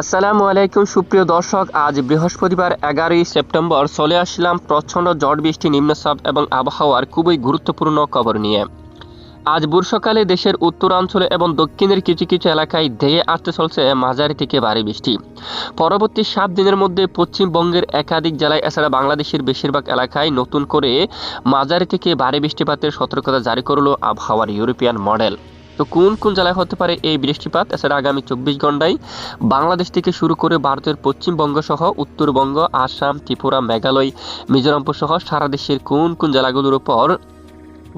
আসসালামু আলাইকুম, সুপ্রিয় দর্শক। আজ বৃহস্পতিবার এগারোই সেপ্টেম্বর চলে আসলাম প্রচণ্ড ঝড় বৃষ্টি, নিম্নচাপ এবং আবহাওয়ার খুবই গুরুত্বপূর্ণ খবর নিয়ে। আজ বর্ষাকালে দেশের উত্তরাঞ্চলে এবং দক্ষিণের কিছু কিছু এলাকায় ধেয়ে আসতে চলছে মাঝারি থেকে ভারী বৃষ্টি। পরবর্তী সাত দিনের মধ্যে পশ্চিমবঙ্গের একাধিক জেলায়, এছাড়া বাংলাদেশের বেশিরভাগ এলাকায় নতুন করে মাঝারি থেকে ভারী বৃষ্টিপাতের সতর্কতা জারি করল আবহাওয়ার ইউরোপিয়ান মডেল। তো কোন কোন জেলায় হতে পারে এই বৃষ্টিপাত? এছাড়া আগামী চব্বিশ ঘন্টায় বাংলাদেশ থেকে শুরু করে ভারতের পশ্চিমবঙ্গ সহ উত্তরবঙ্গ, আসাম, ত্রিপুরা, মেঘালয়, মিজোরামপুর সহ সারা দেশের কোন কোন জেলাগুলোর উপর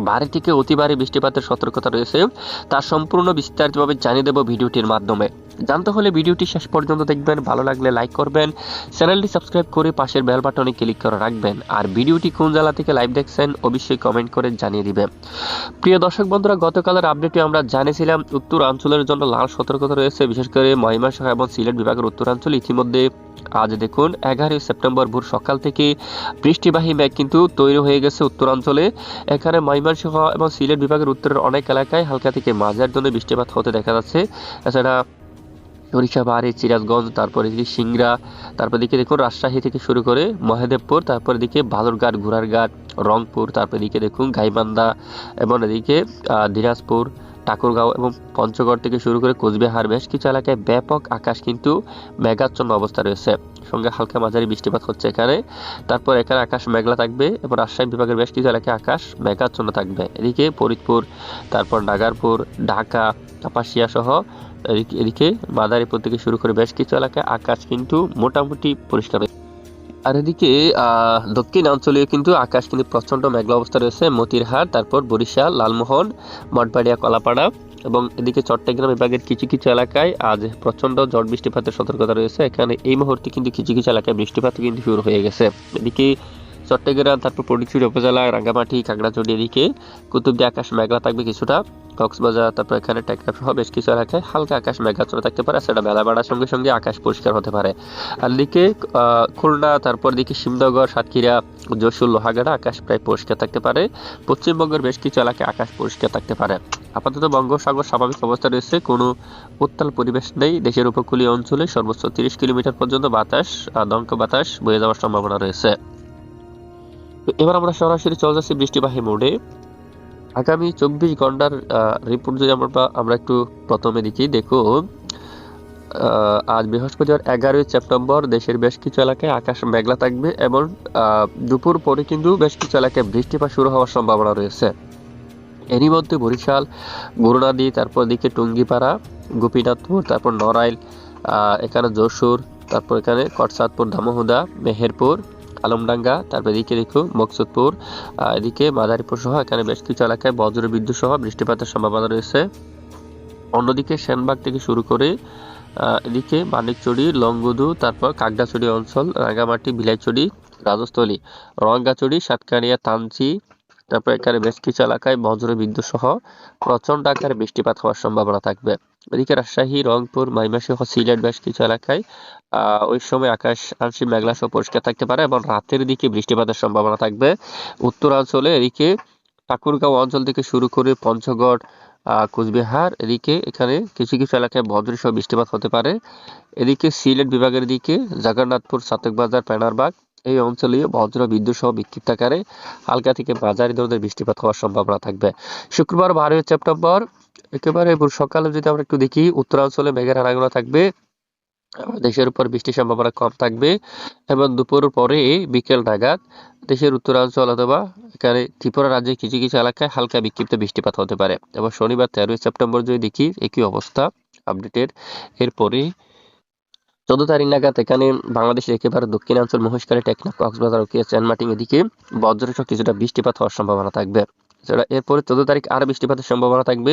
ভারী থেকে অতি ভারী বৃষ্টিপাতের সতর্কতা রয়েছে, তা সম্পূর্ণ বিস্তারিতভাবে জানিয়ে দেব ভিডিওটির মাধ্যমে। জানতে হলে ভিডিওটি শেষ পর্যন্ত দেখবেন, ভালো লাগলে লাইক করবেন, চ্যানেলটি সাবস্ক্রাইব করে পাশের বেল বাটনে ক্লিক করে রাখবেন, আর ভিডিওটি কোন জেলা থেকে লাইভ দেখছেন অবশ্যই কমেন্ট করে জানিয়ে দিবেন। প্রিয় দর্শক বন্ধুরা, গতকালের আপডেটে আমরা জানিয়েছিলাম উত্তর উত্তরাঞ্চলের জন্য লাল সতর্কতা রয়েছে, বিশেষ করে মহিমাসহ এবং সিলেট বিভাগের উত্তরাঞ্চল। ইতিমধ্যে আজ দেখুন, এগারোই সেপ্টেম্বর ভোর সকাল থেকে বৃষ্টিবাহী মেঘ কিন্তু তৈরি হয়ে গেছে উত্তরাঞ্চলে। এখানে ময়মনসিংহ এবং সিলেট বিভাগের উত্তরের অনেক এলাকায় হালকা থেকে মাঝার জন্য বৃষ্টিপাত হতে দেখা যাচ্ছে। এছাড়া সরিষা বাড়ি সিরাজগঞ্জ তারপরে এদিকে সিংড়া, তারপর দিকে দেখুন রাজশাহী থেকে শুরু করে মহাদেবপুর, তারপর দিকে বালুরঘাট, ঘোড়ারঘাট, রংপুর, তারপর দিকে দেখুন গাইবান্ধা এবং এদিকে দিনাজপুর, ঠাকুরগাঁও এবং পঞ্চগড় থেকে শুরু করে কোচবিহার বেশ কিছু এলাকায় ব্যাপক আকাশ কিন্তু মেঘাচ্ছন্ন অবস্থা রয়েছে। সঙ্গে হালকা মাঝারি বৃষ্টিপাত হচ্ছে এখানে। তারপর এখানে আকাশ মেঘলা থাকবে এবং রাজশাহী বিভাগের বেশ কিছু এলাকায় আকাশ মেঘাচ্ছন্ন থাকবে। এদিকে ফরিদপুর, তারপর নাগারপুর, ঢাকা, কাপাসিয়া সহ এদিকে মাদারীপুর থেকে শুরু করে বেশ কিছু এলাকায় আকাশ কিন্তু মোটামুটি পরিষ্কার আর এদিকে দক্ষিণ অঞ্চলে কিন্তু আকাশ কিন্তু প্রচণ্ড মেঘলা অবস্থা রয়েছে। মতিরহাট, তারপর বরিশাল, লালমোহন মঠবাড়িয়া কলাপাড়া এবং এদিকে চট্টগ্রাম বিভাগের কিছু কিছু এলাকায় আজ প্রচণ্ড ঝড় বৃষ্টিপাতের সতর্কতা রয়েছে। এখানে এই মুহূর্তে কিন্তু কিছু কিছু এলাকায় বৃষ্টিপাত কিন্তু শুরু হয়ে গেছে। এদিকে চট্টগ্রাম, তারপর পরিচুরি উপজেলা, রাঙ্গামাটি, খাগড়াছড়ি এদিকে। কুতুবদি আকাশ মেঘলা থাকবে কিছুটা। কক্সবাজার, তারপর এখানে টেকনাফ সহ বেশ কিছু এলাকায় হালকা আকাশ মেঘাচ্ছন্ন থাকতে পারে। সেটা বেলা বাড়ার সঙ্গে সঙ্গে আকাশ পরিষ্কার হতে পারে। আর দিকে খুলনা, তারপর দিকে সিমনগর, সাতক্ষীরা, যশোর, লোহাগাড়া আকাশ প্রায় পরিষ্কার থাকতে পারে। পশ্চিমবঙ্গের বেশ কিছু এলাকায় আকাশ পরিষ্কার থাকতে পারে। আপাতত বঙ্গোসাগর স্বাভাবিক অবস্থা রয়েছে। কোনো উত্তাল পরিবেশ নেই। দেশের উপকূলীয় অঞ্চলে সর্বোচ্চ তিরিশ কিলোমিটার পর্যন্ত বাতাস দমকা বাতাস বয়ে যাওয়ার সম্ভাবনা রয়েছে। এবার আমরা সরাসরি চলে যাচ্ছি বৃষ্টিবাহী মোডে। আগামী চব্বিশ ঘণ্টার রিপোর্ট যদি আমরা আমরা একটু প্রথমে দেখি, দেখুন আজ বৃহস্পতিবার এগারোই সেপ্টেম্বর, দেশের বেশ কিছু এলাকায় আকাশ মেঘলা থাকবে এবং দুপুর পরে কিন্তু বেশ কিছু এলাকায় বৃষ্টিপাত শুরু হওয়ার সম্ভাবনা রয়েছে। এরই মধ্যে বরিশাল, গুরুনাদি, তারপর দিকে টুঙ্গিপাড়া, গোপীনাথপুর, তারপর নড়াইল এখানে যশোর, তারপর এখানে কটসাদপুর, দামোহদা, মেহেরপুর আলমডাঙ্গা, তারপর এদিকে দেখো মকসুদপুর এদিকে মাদারীপুর সহ এখানে বেশ কিছু এলাকায় বজ্র বিদ্যুৎ সহ বৃষ্টিপাতের সম্ভাবনা রয়েছে। অন্যদিকে সেনবাগ থেকে শুরু করে এদিকে মানিকচড়ি লংগুদু, তারপর কাকডাচুড়ি অঞ্চল, রাঙ্গামাটি বিলাইচুড়ি রাজস্থলী, রঙ্গাচুড়ি, সাতকানিয়া, তানচি তারপর এখানে বেশ কিছু এলাকায় বজ্র বিদ্যুৎ সহ প্রচণ্ড আকারে বৃষ্টিপাত হওয়ার সম্ভাবনা থাকবে। এদিকে রাজশাহী, রংপুর মাইমাসি মাইমাসহ সিলেট বেশ কিছু এলাকায় ওই সময় আকাশ আংশিক মেঘলা সহ পরিষ্কার থাকতে পারে এবং রাতের দিকে বৃষ্টিপাতের সম্ভাবনা থাকবে। উত্তরাঞ্চলে এদিকে ঠাকুরগাঁও অঞ্চল থেকে শুরু করে পঞ্চগড় কোচবিহার, এদিকে এখানে কিছু কিছু এলাকায় বজ্র সহ বৃষ্টিপাত হতে পারে। এদিকে সিলেট বিভাগের দিকে, জগন্নাথপুর সাতকবাজার প্যানারবাগ এই অঞ্চলে বজ্র, বিদ্যুৎ সহ বিক্ষিপ্ত আকারে হালকা থেকে মাঝারি ধরনের বৃষ্টিপাত হওয়ার সম্ভাবনা থাকবে। শুক্রবার বারোই সেপ্টেম্বর, একেবারে সকালে যদি আমরা একটু দেখি, উত্তরাঞ্চলে মেঘের আনাগোনা থাকবে। দেশের উপর বৃষ্টির সম্ভাবনা কম থাকবে এবং দুপুর পরে বিকেল নাগাদ দেশের উত্তরাঞ্চল অথবা এখানে ত্রিপুরা রাজ্যের কিছু কিছু এলাকায় হালকা বিক্ষিপ্ত বৃষ্টিপাত হতে পারে। এবং শনিবার তেরোই সেপ্টেম্বর যদি দেখি, একই অবস্থা আপডেটের এরপরে চোদ্দ তারিখ নাগাদ এখানে বাংলাদেশের একেবারে দক্ষিণাঞ্চল মহেশখালী, টেকনাফ, কক্সবাজার ওকে চ্যানমাটিং এদিকে বজ্রসহ কিছুটা বৃষ্টিপাত হওয়ার সম্ভাবনা থাকবে। এরপরে চোদ্দ তারিখ আরও বৃষ্টিপাতের সম্ভাবনা থাকবে।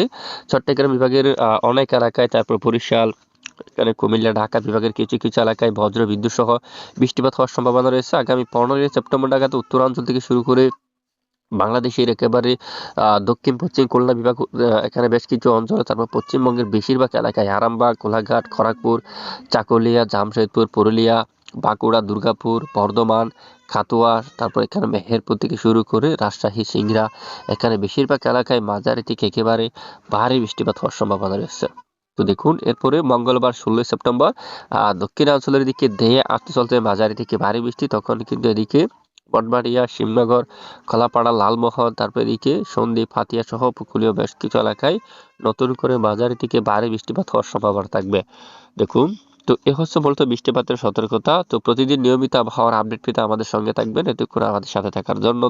চট্টগ্রাম বিভাগের অনেক এলাকায়, তারপর বরিশাল, এখানে কুমিল্লা, ঢাকা বিভাগের কিছু কিছু এলাকায় বজ্র, বিদ্যুৎ সহ বৃষ্টিপাত হওয়ার সম্ভাবনা রয়েছে। আগামী পনেরোই সেপ্টেম্বর নাগাদ উত্তরাঞ্চল থেকে শুরু করে বাংলাদেশের একেবারে দক্ষিণ, পশ্চিম খুলনা বিভাগ এখানে বেশ কিছু অঞ্চলে, তারপর পশ্চিমবঙ্গের বেশিরভাগ এলাকায় আরামবাগ, কোলাঘাট, খড়গপুর, চাকুলিয়া, জামশেদপুর, পুরুলিয়া, বাঁকুড়া, দুর্গাপুর, বর্ধমান, খাতুয়া, তারপর এখানে মেহেরপুর থেকে শুরু করে রাজশাহী, সিংড়া, এখানে বেশিরভাগ এলাকায় মাঝারি থেকে একেবারে ভারী বৃষ্টিপাত হওয়ার সম্ভাবনা রয়েছে। তো দেখুন, এরপরে মঙ্গলবার ষোলোই সেপ্টেম্বর দক্ষিণাঞ্চলের দিকে ধেয়ে আসতে চলছে মাঝারি থেকে ভারী বৃষ্টি, তখন কিন্তু এদিকে বটবাড়িয়া শিবনগর, খলাপাড়া, লালমোহন, তারপর এদিকে সন্দ্বীপ, ফাতিয়া সহ উপকূলীয় বেশ কিছু এলাকায় নতুন করে মাঝারি থেকে ভারী বৃষ্টিপাত হওয়ার সম্ভাবনা থাকবে। দেখুন, তো এ হচ্ছে মূলত বৃষ্টিপাতের সতর্কতা। তো প্রতিদিন নিয়মিত আবহাওয়ার আপডেট পেতে আমাদের সঙ্গে থাকবেন। এতক্ষণ আমাদের সাথে থাকার জন্য।